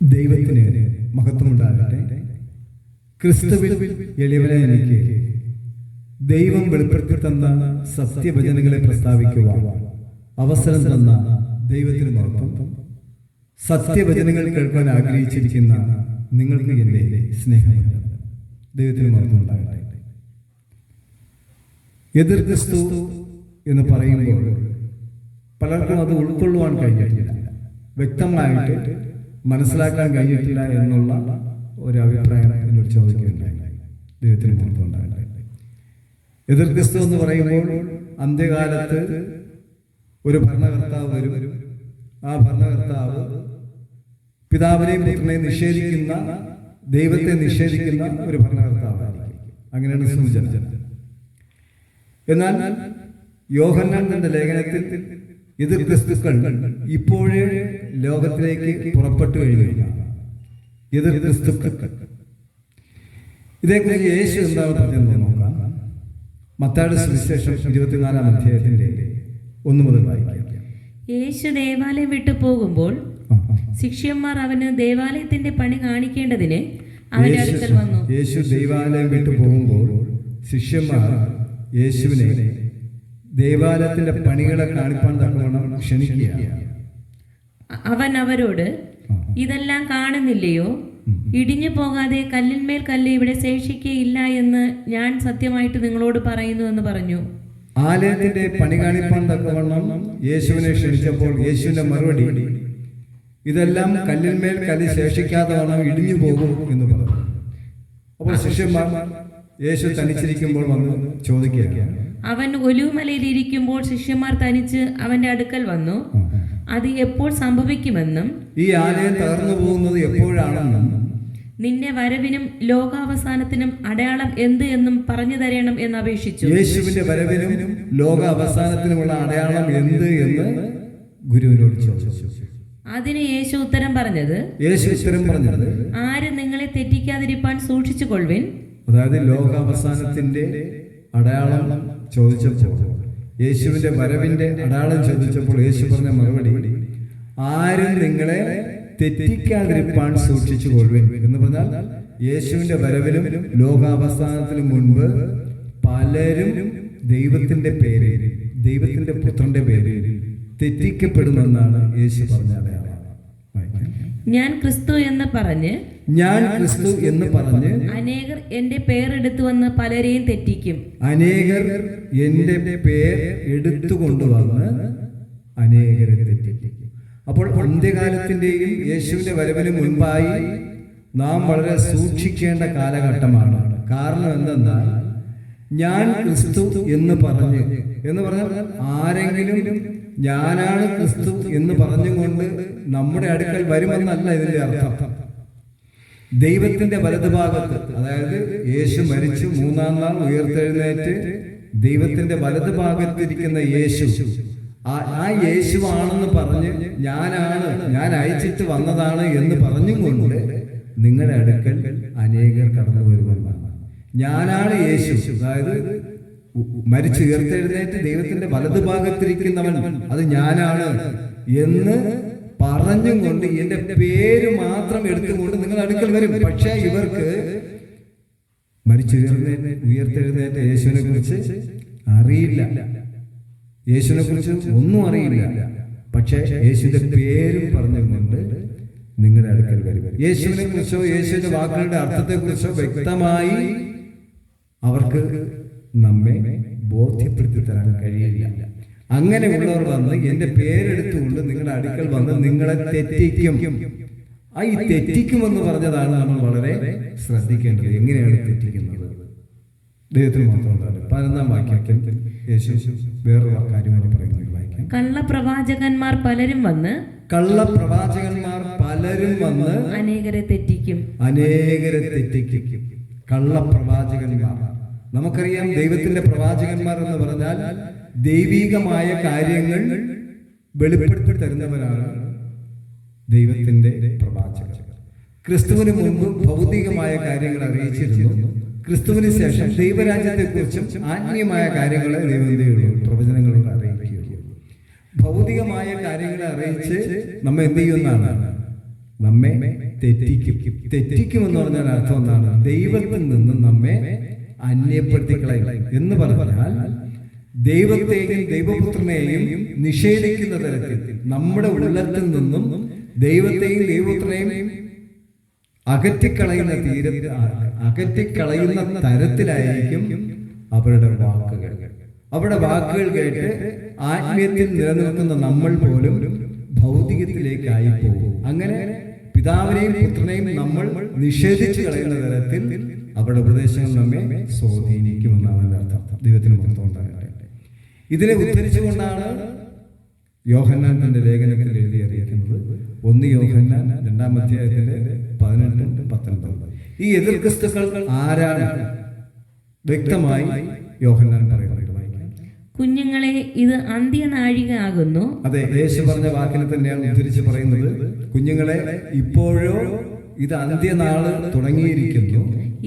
ദൈവത്തിന് മഹത്വമുണ്ടാകട്ടെ. ക്രിസ്തുവിൽ എളിയവനെ എനിക്ക് ദൈവം വെളിപ്പെടുത്തി തന്ന സത്യവചനങ്ങളെ പ്രസ്താവിക്കുവാൻ അവസരം തന്ന ദൈവത്തിന് മഹത്വം. സത്യവചനങ്ങൾ കേൾക്കാൻ ആഗ്രഹിച്ചിരിക്കുന്ന നിങ്ങൾക്ക് എന്റെ സ്നേഹമുണ്ട്. ദൈവത്തിന് മഹത്വം ഉണ്ടാകട്ടെ എതിർ ക്രിസ്തു എന്ന് പറയുമ്പോൾ പലർക്കും അത് ഉൾക്കൊള്ളുവാൻ കഴിഞ്ഞിട്ടില്ല. വ്യക്തമായിട്ട് മനസ്സിലാക്കാൻ കഴിഞ്ഞിട്ടില്ല എന്നുള്ള ഒരു അഭിപ്രായം എന്നോട് ചോദിക്കുകയുണ്ടായി. ദൈവത്തിന് പുറത്തുണ്ടായി എതിർ ക്രിസ്തു എന്ന് പറയുമ്പോൾ അന്ത്യകാലത്ത് ഒരു ഭരണകർത്താവ് വരും. ആ ഭരണകർത്താവ് പിതാവിനെയും പുത്രനെയും നിഷേധിക്കുന്ന ദൈവത്തെ നിഷേധിക്കുന്ന ഒരു ഭരണകർത്താവായിരിക്കും. അങ്ങനെയാണ് സൂചന. എന്നാൽ യോഹന്നാൻ തന്റെ ലേഖനത്തിൽ ഇത് ക്രിസ്തുക്കൾ ഇപ്പോഴേ ലോകത്തിലേക്ക് പുറപ്പെട്ടു കഴിഞ്ഞിരിക്കുകയാണ് ഇത് ക്രിസ്തുക്കൾ. ഇതേക്കുറിച്ച് യേശു എന്താണ് പറഞ്ഞതെന്ന് നോക്കാം. മത്താട് സുവിശേഷം ഇരുപത്തിനാലാം അധ്യായത്തിന്റെ ഒന്ന് മുതൽ വായിക്കാം. യേശു ദേവാലയം വിട്ടു പോകുമ്പോൾ. ശിഷ്യന്മാർ അവന് ദേവാലയത്തിന്റെ പണി കാണിക്കേണ്ടതിന് അവന്റെ യേശു- അടുക്കൽ വന്നു. യേശു ദൈവാലയം വിട്ടു പോകുമ്പോൾ ശിഷ്യന്മാർ യേശുവിനെ ദേവാലയത്തിന്റെ പണികളെ കാണിപ്പാൻ തക്കവണ്ണം ക്ഷണിക്കുകയാണ് അവൻ അവരോട് ഇതെല്ലാം കാണുന്നില്ലയോ? ഇടിഞ്ഞു പോകാതെ കല്ലിന്മേൽ കല്ല് ഇവിടെ ശേഷിക്കയില്ല എന്ന് ഞാൻ സത്യമായിട്ട് നിങ്ങളോട് പറയുന്നു എന്ന് പറഞ്ഞു. ആലയത്തിന്റെ പണി കാണിപ്പാൻ തക്കവണ്ണം യേശുവിനെ ക്ഷണിച്ചപ്പോൾ യേശുവിന്റെ മറുപടി ഇതെല്ലാം കല്ലിന്മേൽ കല്ല് ശേഷിക്കാതെ വണ്ണം ഇടിഞ്ഞു പോകും എന്ന് പറഞ്ഞു. അപ്പോൾ ശിഷ്യന്മാർ യേശു തനിച്ചിരിക്കുമ്പോൾ വന്ന് ചോദിക്കുകയാണ് അവൻ ഒലിവുമലയിലിരിക്കുമ്പോൾ ശിഷ്യന്മാർ തനിച്ച് അവന്റെ അടുക്കൽ വന്നു. അത് എപ്പോൾ സംഭവിക്കുമെന്നും ഈ ആലയം തകർന്നു പോകുന്നത് എപ്പോഴാണെന്നും നിന്റെ വരവിനും ലോകാവസാനത്തിനും അടയാളം എന്ത് എന്നും പറഞ്ഞു തരണം എന്ന് അപേക്ഷിച്ചു. യേശുവിന്റെ വരവിനും ലോകാവസാനത്തിനുമുള്ള അടയാളം എന്ത് എന്ന് ഗുരുവിനോട് ചോദിച്ചു. അതിന് യേശു ഉത്തരം പറഞ്ഞത് യേശു ഉത്തരം പറഞ്ഞത് ആര് നിങ്ങളെ തെറ്റിക്കാതിരിപ്പാൻ സൂക്ഷിച്ചു കൊള്ളുവിൻ അതായത് ലോകാവസാനത്തിന്റെ അടയാളം ചോദിച്ചപ്പോൾ യേശുവിന്റെ വരവിന്റെ അടയാളം ചോദിച്ചപ്പോൾ യേശു പറഞ്ഞ മറുപടി ആരും നിങ്ങളെ തെറ്റിക്കാതിരിപ്പാൻ സൂക്ഷിച്ചു കൊള്ളുവിൻ എന്ന് പറഞ്ഞാൽ യേശുവിന്റെ വരവിലും ലോകാവസാനത്തിനും മുൻപ് പലരും ദൈവത്തിന്റെ പേര് ദൈവത്തിന്റെ പുത്രന്റെ പേര് തെറ്റിക്കപ്പെടുമെന്നാണ് യേശു പറഞ്ഞ അടയാളം. ഞാൻ ക്രിസ്തു എന്ന് പറഞ്ഞ് ഞാൻ ക്രിസ്തു എന്ന് പറഞ്ഞ് അനേകർ എന്റെ പേരെടുത്തു വന്ന് പലരെയും തെറ്റിക്കും. അനേകർ എന്റെ പേർ എടുത്തുകൊണ്ടുവന്ന് അനേകരെ തെറ്റിക്കും. അപ്പോൾ അന്ത്യകാലത്തിന്റെയും യേശുവിന്റെ വരവിന് മുൻപായി നാം വളരെ സൂക്ഷിക്കേണ്ട കാലഘട്ടമാണ്. കാരണം എന്തെന്നാൽ ഞാൻ ക്രിസ്തു എന്ന് പറഞ്ഞ് എന്ന് പറഞ്ഞാൽ ആരെങ്കിലും ഞാനാണ് ക്രിസ്തു എന്ന് പറഞ്ഞുകൊണ്ട് നമ്മുടെ അടുക്കൽ വരുമെന്നല്ല ഇതിന്റെ അർത്ഥം. ദൈവത്തിന്റെ വലതുഭാഗത്ത് അതായത് യേശു മരിച്ചു മൂന്നാം നാൾ ഉയർത്തെഴുന്നേറ്റ് ദൈവത്തിന്റെ വലതുഭാഗത്തിരിക്കുന്ന യേശു. ആ യേശുവാണെന്ന് പറഞ്ഞ് ഞാനാണ് ഞാൻ അയച്ചിട്ട് വന്നതാണ് എന്ന് പറഞ്ഞുകൊണ്ട് നിങ്ങളുടെ അടുക്കൽ അനേകർ കടന്നു വരുമെന്നാണ്. ഞാനാണ് യേശു. അതായത് മരിച്ചു ഉയർത്തെഴുന്നേറ്റ് ദൈവത്തിന്റെ വലതുഭാഗത്തിരിക്കുന്നവൻ അത് ഞാനാണ് എന്ന് പറഞ്ഞും കൊണ്ട് എന്റെ പേര് മാത്രം എടുത്തുകൊണ്ട് നിങ്ങൾ അടുക്കൽ വരും. പക്ഷേ ഇവർക്ക് മരിച്ചു ഉയർത്തെഴുന്നേറ്റ യേശുവിനെ കുറിച്ച് അറിയില്ല. യേശുവിനെ കുറിച്ച് ഒന്നും അറിയില്ല. പക്ഷേ യേശുവിന്റെ പേരും പറഞ്ഞുകൊണ്ട് നിങ്ങളുടെ അടുക്കൽ വരും. യേശുവിനെ കുറിച്ചോ യേശുവിന്റെ വാക്കുകളുടെ അർത്ഥത്തെ കുറിച്ചോ വ്യക്തമായി അവർക്ക് നമ്മെ ബോധ്യപ്പെടുത്തി തരാൻ കഴിയില്ല. അങ്ങനെ ഉള്ളവർ വന്ന് എന്റെ പേരെടുത്തുകൊണ്ട് നിങ്ങളുടെ അടുക്കൽ വന്ന് നിങ്ങളെ തെറ്റിക്കും. ആ ഈ തെറ്റിക്കുമെന്ന് പറഞ്ഞതാണ് നമ്മൾ വളരെ ശ്രദ്ധിക്കേണ്ടത്. എങ്ങനെയാണ് തെറ്റിക്കുന്നത്? ദൈവത്തിന് മാത്രമാണ് പതിനൊന്നാം വാക്യത്തിൽ യേശു വേറൊരു കാര്യം കൂടി പറയുന്നത് വായിക്കാം കള്ളപ്രവാചകന്മാർ പലരും വന്ന് കള്ളപ്രവാചകന്മാർ പലരും വന്ന് അനേകരെ തെറ്റിക്കും. അനേകരെ തെറ്റിക്കും. കള്ളപ്രവാചകന്മാർ. നമുക്കറിയാം ദൈവത്തിന്റെ പ്രവാചകന്മാർ എന്ന് പറഞ്ഞാൽ ദൈവീകമായ കാര്യങ്ങൾ വെളിപ്പെടുത്തി തരുന്നവരാണ് ദൈവത്തിന്റെ പ്രവാചകർ. ക്രിസ്തുവിന് മുമ്പ് ഭൗതികമായ കാര്യങ്ങൾ അറിയിച്ചിരുന്നു. ക്രിസ്തുവിന് ശേഷം ദൈവരാജ്യത്തെക്കുറിച്ചും ആത്മീയമായ കാര്യങ്ങളെ ദൈവം പ്രവചനങ്ങളോട് അറിയിക്കുകയുള്ളൂ. ഭൗതികമായ കാര്യങ്ങളെ അറിയിച്ച് നമ്മെ എന്ത് ചെയ്യുന്നതാണ് നമ്മെ തെറ്റിക്കും. തെറ്റിക്കും എന്ന് പറഞ്ഞാൽ അർത്ഥം എന്താണ്? ദൈവത്തിൽ നിന്ന് നമ്മെ അന്യപ്പെടുത്തി എന്ന് പറഞ്ഞാൽ ദൈവത്തെയും ദൈവപുത്രനെയും നിഷേധിക്കുന്ന തരത്തിൽ നമ്മുടെ ഉള്ളത്തിൽ നിന്നും ദൈവത്തെയും ദൈവപുത്രനെയും അകറ്റിക്കളയുന്ന തീര അകറ്റിക്കളയുന്ന തരത്തിലായിരിക്കും അവരുടെ വാക്കുകൾ. അവരുടെ വാക്കുകൾ കേട്ട് ആത്മീയത്തിൽ നിലനിൽക്കുന്ന നമ്മൾ പോലും ഭൗതികത്തിലേക്കായി പോകും. അങ്ങനെ പിതാവിനെയും പുത്രനെയും നമ്മൾ നിഷേധിച്ചു കളയുന്ന തരത്തിൽ അവരുടെ ഉപദേശങ്ങൾ നമ്മെ സ്വാധീനിക്കുമെന്നാണ് എന്റെ അർത്ഥം. ദൈവത്തിന് ഉണ്ടാകട്ടെ. ഇതിനെ ഉദ്ധരിച്ചുകൊണ്ടാണ് യോഹന്നാൻ തന്റെ ലേഖനത്തിൽ എഴുതി അറിയിക്കുന്നത് ഒന്ന് യോഹന്നാൻ രണ്ടാം അധ്യായത്തിന്റെ പതിനെട്ടും പത്തൊൻപതും. ഈ എതിർ ക്രിസ്തുക്കൾ ആരാണ്? വ്യക്തമായി യോഹന്നാൻ വായിക്കാം. കുഞ്ഞുങ്ങളെ ഇത് അന്ത്യനാഴിക ആകുന്നു അതെ യേശു പറഞ്ഞ വാക്കിനെ തന്നെയാണ് ഉദ്ധരിച്ച് പറയുന്നത്. കുഞ്ഞുങ്ങളെ ഇപ്പോഴോ ഇത് അന്ത്യനാൾ തുടങ്ങിയിരിക്കുന്നു.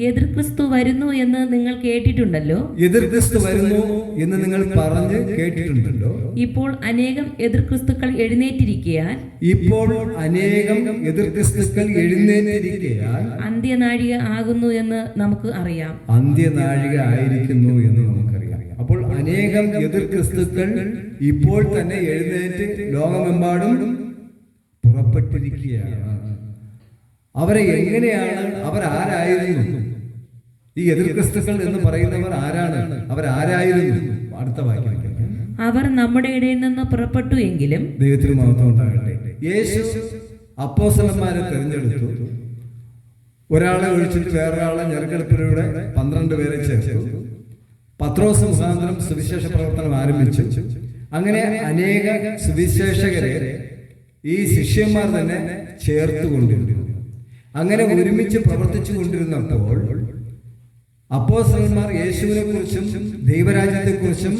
എതിർ ക്രിസ്തു വരുന്നു എന്ന് നിങ്ങൾ കേട്ടിട്ടുണ്ടല്ലോ. എതിർ ക്രിസ്തു വരുന്നു എന്ന് നിങ്ങൾ പറഞ്ഞ് കേട്ടിട്ടുണ്ടല്ലോ. ഇപ്പോൾ അനേകം എതിർ ക്രിസ്തുക്കൾ എഴുന്നേറ്റിരിക്കാൻ ഇപ്പോൾ അനേകം എതിർ ക്രിസ്തുക്കൾ എഴുന്നേറ്റിരിക്കയാൽ അന്ത്യനാഴിക ആകുന്നു എന്ന് നമുക്ക് അറിയാം. അന്ത്യനാഴിക ആയിരിക്കുന്നു എന്ന് നമുക്കറിയാം. അനേകം എതിർ ക്രിസ്തുക്കൾ ഇപ്പോൾ തന്നെ എഴുന്നേറ്റ് ലോകമെമ്പാടും പുറപ്പെട്ടിരിക്കുകയാണ്. അവരെ എങ്ങനെയാണ് അവർ ആരായിരുന്നു? ഈ എതിർ ക്രിസ്തുക്കൾ എന്ന് പറയുന്നവർ ആരാണ്? അവർ ആരായിരുന്നു? അടുത്ത വാക്യം അവർ നമ്മുടെ ഇടയിൽ നിന്ന് പുറപ്പെട്ടു എങ്കിലും ദൈവത്തിന് മഹത്വം ഉണ്ടാകട്ടെ. യേശു അപ്പോസലന്മാരെ തിരഞ്ഞെടുത്തു. ഒരാളെ ഒഴിച്ചിട്ട് വേറൊരാളെ ഞെരുക്കെടുപ്പിലൂടെ പന്ത്രണ്ട് പേരെ ചേർത്തു. പത്രോസ് മുഖാന്തരം സുവിശേഷ പ്രവർത്തനം ആരംഭിച്ചു. അങ്ങനെ അനേക സുവിശേഷകരെ ഈ ശിഷ്യന്മാർ തന്നെ ചേർത്ത് കൊണ്ടിരുന്നു. അങ്ങനെ ഒരുമിച്ച് പ്രവർത്തിച്ചു കൊണ്ടിരുന്നപ്പോൾ അപ്പോസ്തലന്മാർ യേശുവിനെ കുറിച്ചും ദൈവരാജ്യത്തെക്കുറിച്ചും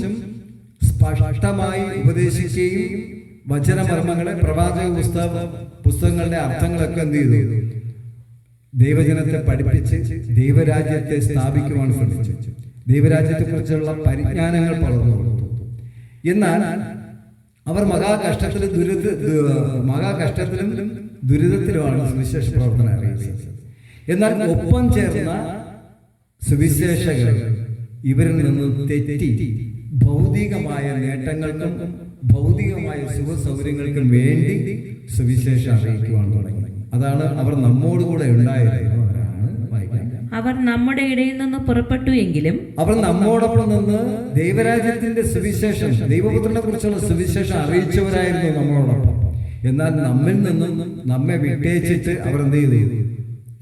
സ്പഷ്ടമായി ഉപദേശിക്കുകയും വചനമർമ്മങ്ങളെ പ്രവാചക പുസ്തക പുസ്തകങ്ങളുടെ അർത്ഥങ്ങളൊക്കെ എന്ത് ചെയ്തു? ദൈവജനത്തെ പഠിപ്പിച്ച് ദൈവരാജ്യത്തെ സ്ഥാപിക്കുവാൻ ശ്രമിച്ചു. ദൈവരാജ്യത്തെക്കുറിച്ചുള്ള പരിജ്ഞാനങ്ങൾ പകർന്നു കൊടുത്തു. എന്നാൽ അവർ മഹാകഷ്ടത്തിലും ദുരിത മഹാകഷ്ടത്തിലും ദുരിതത്തിലുമാണ് സുവിശേഷ പ്രവർത്തനം അറിയിച്ചത്. എന്നാൽ ഒപ്പം ചേർന്ന സുവിശേഷകർ ഇവരിൽ നിന്ന് തെറ്റി ഭൗതികമായ നേട്ടങ്ങൾക്കും ഭൗതികമായ സുഖ സൗകര്യങ്ങൾക്കും വേണ്ടി സുവിശേഷം അറിയിക്കുവാൻ തുടങ്ങി. അതാണ് അവർ നമ്മോടുകൂടെ ഉണ്ടായിരുന്നു അവർ നമ്മുടെ ഇടയിൽ നിന്ന് പുറപ്പെട്ടു എങ്കിലും അവർ നമ്മോടൊപ്പം നിന്ന് ദൈവരാജ്യത്തിന്റെ സുവിശേഷം ദൈവപുത്രനെ കുറിച്ചുള്ള സുവിശേഷം അറിയിച്ചവരായിരുന്നു നമ്മളോടൊപ്പം. എന്നാൽ നമ്മിൽ നിന്നും നമ്മെ വിട്ടേച്ചിട്ട് അവർ എന്ത് ചെയ്തു?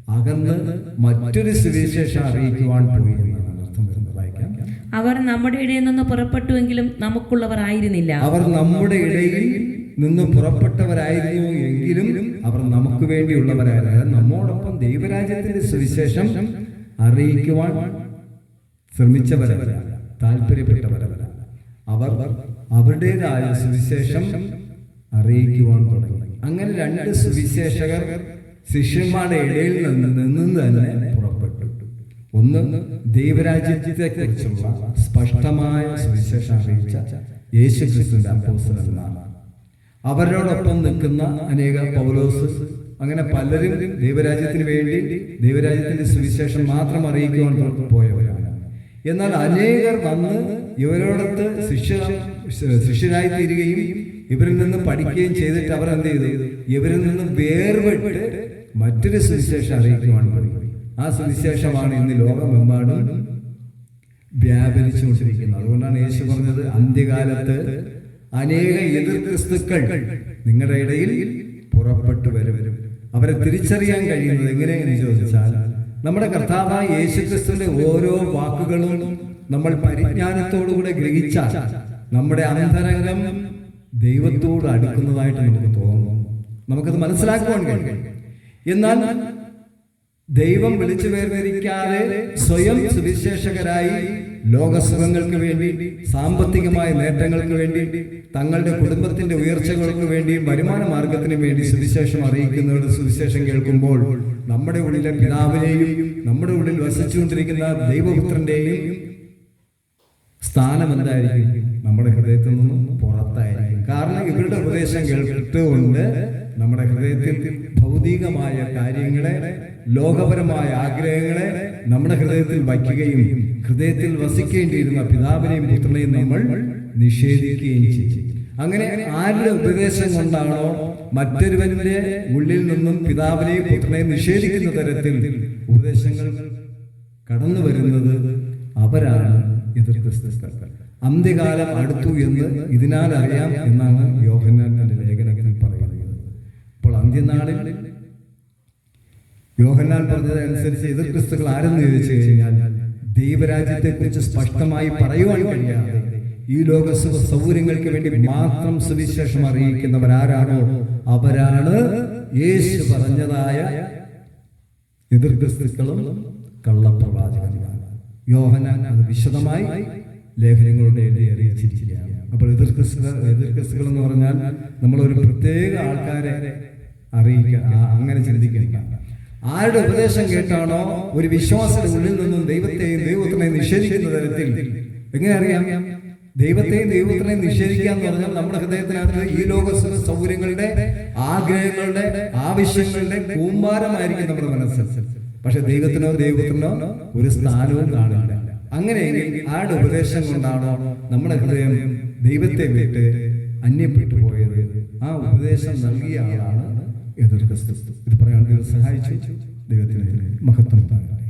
അകന്ന് മറ്റൊരു സുവിശേഷം അറിയിക്കുവാൻ പോയി എന്നാണ് അർത്ഥം വരുന്നത്. വായിക്കാം. അവർ നമ്മുടെ ഇടയിൽ നിന്ന് പുറപ്പെട്ടുവെങ്കിലും നമുക്കുള്ളവർ ആയിരുന്നില്ല. അവർ നമ്മുടെ ഇടയിൽ നിന്ന് പുറപ്പെട്ടവരായിരുന്നു എങ്കിലും അവർ നമുക്ക് വേണ്ടിയുള്ളവരായിരുന്നു. നമ്മോടൊപ്പം ദൈവരാജ്യത്തിന്റെ സുവിശേഷം അറിയിക്കുവാൻ ശ്രമിച്ചവരല്ല താല്പര്യപ്പെട്ടവരല്ല. അവർ അവരുടേതായ സുവിശേഷം അറിയിക്കുവാൻ തുടങ്ങി. അങ്ങനെ രണ്ട് സുവിശേഷകർ ശിഷ്യന്മാരുടെ ഇടയിൽ നിന്ന് നിന്ന് തന്നെ പുറപ്പെട്ടു. ഒന്ന് ദൈവരാജ്യത്തെ കുറിച്ചുള്ള സ്പഷ്ടമായ സുവിശേഷം അറിയിച്ച യേശു ക്രിസ്തുവിന്റെ അവരോടൊപ്പം നിൽക്കുന്ന അനേക പൗലോസ് അങ്ങനെ പലരും ദൈവരാജ്യത്തിന് വേണ്ടി ദൈവരാജ്യത്തിന്റെ സുവിശേഷം മാത്രം അറിയിക്കുവാൻ പോയവരാണ്. എന്നാൽ അനേകർ വന്ന് ഇവരോടൊത്ത് ശിഷ്യ ശിഷ്യരായി തീരുകയും ഇവരിൽ നിന്ന് പഠിക്കുകയും ചെയ്തിട്ട് അവർ എന്ത് ചെയ്തു? ഇവരിൽ നിന്ന് വേർപെട്ട് മറ്റൊരു സുവിശേഷം അറിയിക്കുവാൻ തുടങ്ങി ആ സുവിശേഷമാണ് ഇന്ന് ലോകമെമ്പാടും വ്യാപരിച്ചുകൊണ്ടിരിക്കുന്നത്. അതുകൊണ്ടാണ് യേശു പറഞ്ഞത് അന്ത്യകാലത്ത് അനേക എതിർ ക്രിസ്തുക്കൾ നിങ്ങളുടെ ഇടയിൽ പുറപ്പെട്ടു വരും. അവരെ തിരിച്ചറിയാൻ കഴിയുന്നത് എങ്ങനെയെന്ന് ചോദിച്ചാൽ നമ്മുടെ കർത്താവായ യേശുക്രിസ്തുവിന്റെ ഓരോ വാക്കുകളും നമ്മൾ പരിജ്ഞാനത്തോടുകൂടെ ഗ്രഹിച്ചാൽ നമ്മുടെ അന്തരംഗം ദൈവത്തോട് അടുക്കുന്നതായിട്ട് നമുക്ക് തോന്നുന്നു നമുക്കത് മനസ്സിലാക്കുവാൻ കഴിയും. എന്നാൽ ദൈവം വിളിച്ചു വേർതിരിക്കാതെ സ്വയം സുവിശേഷകരായി ലോകസുഖങ്ങൾക്ക് വേണ്ടി സാമ്പത്തികമായ നേട്ടങ്ങൾക്ക് വേണ്ടി തങ്ങളുടെ കുടുംബത്തിന്റെ ഉയർച്ചകൾക്ക് വേണ്ടി വരുമാന മാർഗത്തിന് വേണ്ടി സുവിശേഷം അറിയിക്കുന്നവരുടെ സുവിശേഷം കേൾക്കുമ്പോൾ നമ്മുടെ ഉള്ളിലെ പിതാവിനെയും നമ്മുടെ ഉള്ളിൽ വസിച്ചുകൊണ്ടിരിക്കുന്ന ദൈവപുത്രന്റെയും സ്ഥാനം എന്തായിരിക്കും? നമ്മുടെ ഹൃദയത്തിൽ നിന്നും പുറത്തായിരിക്കും. കാരണം ഇവരുടെ ഉപദേശം കേട്ടിട്ടുകൊണ്ട് നമ്മുടെ ഹൃദയത്തിൽ ഭൗതികമായ കാര്യങ്ങളെ ലോകപരമായ ആഗ്രഹങ്ങളെ നമ്മുടെ ഹൃദയത്തിൽ വയ്ക്കുകയും ഹൃദയത്തിൽ വസിക്കേണ്ടിയിരുന്ന പിതാവിനെയും പുത്രനെയും നമ്മൾ നിഷേധിക്കുകയും ചെയ്യും. അങ്ങനെ ആരുടെ ഉപദേശം കൊണ്ടാണോ മറ്റൊരുവന്റെ ഉള്ളിൽ നിന്നും പിതാവിനെയും പുത്രനെയും നിഷേധിക്കുന്ന തരത്തിൽ ഉപദേശങ്ങൾ കടന്നു വരുന്നത് അവരാണ് എതിർ അന്ത്യകാലം അടുത്തു എന്ന് ഇതിനാൽ അറിയാം എന്നാണ് യോഹന്നാൻ അപ്പോൾ അന്ത്യനാളിൽ യോഹന്നാൻ പറഞ്ഞതനുസരിച്ച് എതിർ ക്രിസ്തുക്കൾ ആരെന്ന് ചോദിച്ചു കഴിഞ്ഞാൽ ദൈവരാജ്യത്തെ കുറിച്ച് സ്പഷ്ടമായി പറയുവാൻ കഴിയാതെ ഈ ലോക സുഖ സൗകര്യങ്ങൾക്ക് വേണ്ടി മാത്രം സുവിശേഷം അറിയിക്കുന്നവരാരാണോ അവരാണ് യേശു പറഞ്ഞതായ എതിർ ക്രിസ്തുക്കളും കള്ളപ്രവാചകന്മാർ. യോഹനാൻ അത് വിശദമായി ലേഖനങ്ങളുടെ എഴുതി അറിയിച്ചിരിക്കുകയാണ്. അപ്പോൾ എതിർ ക്രിസ്തു എതിർ ക്രിസ്തുക്കൾ എന്ന് പറഞ്ഞാൽ നമ്മളൊരു പ്രത്യേക ആൾക്കാരെ അറിയിക്കുക ആ, അങ്ങനെ ചിന്തിക്കുക ആരുടെ ഉപദേശം കേട്ടാണോ ഒരു വിശ്വാസത്തിന് ഉള്ളിൽ നിന്നും ദൈവത്തെയും ദൈവത്തിനെയും നിഷേധിക്കുന്ന തരത്തിൽ? എങ്ങനെ അറിയാം? ദൈവത്തെയും ദൈവത്തിനെയും നിഷേധിക്കാൻ എന്ന് പറഞ്ഞാൽ നമ്മുടെ ഹൃദയത്തിനകത്ത് ഈ ലോക സൗകര്യങ്ങളുടെ ആഗ്രഹങ്ങളുടെ ആവശ്യങ്ങളുടെ കൂമ്പാരമായിരിക്കും നമ്മുടെ മനസ്സിൽ. പക്ഷെ ദൈവത്തിനോ ദൈവത്തിനോ ഒരു സ്ഥാനവും കാണില്ല. അങ്ങനെയെങ്കിൽ ആരുടെ ഉപദേശം കൊണ്ടാണോ നമ്മുടെ ഹൃദയം ദൈവത്തെ വിട്ട് അന്യപ്പെട്ടു പോയത്? ആ ഉപദേശം നൽകിയ ആളാണ് എതിർ ക്രിസ്തു ഇത് പറയാൻ ദൈവം സഹായിച്ചു. ദൈവത്തിന് മഹത്വം താങ്ങാം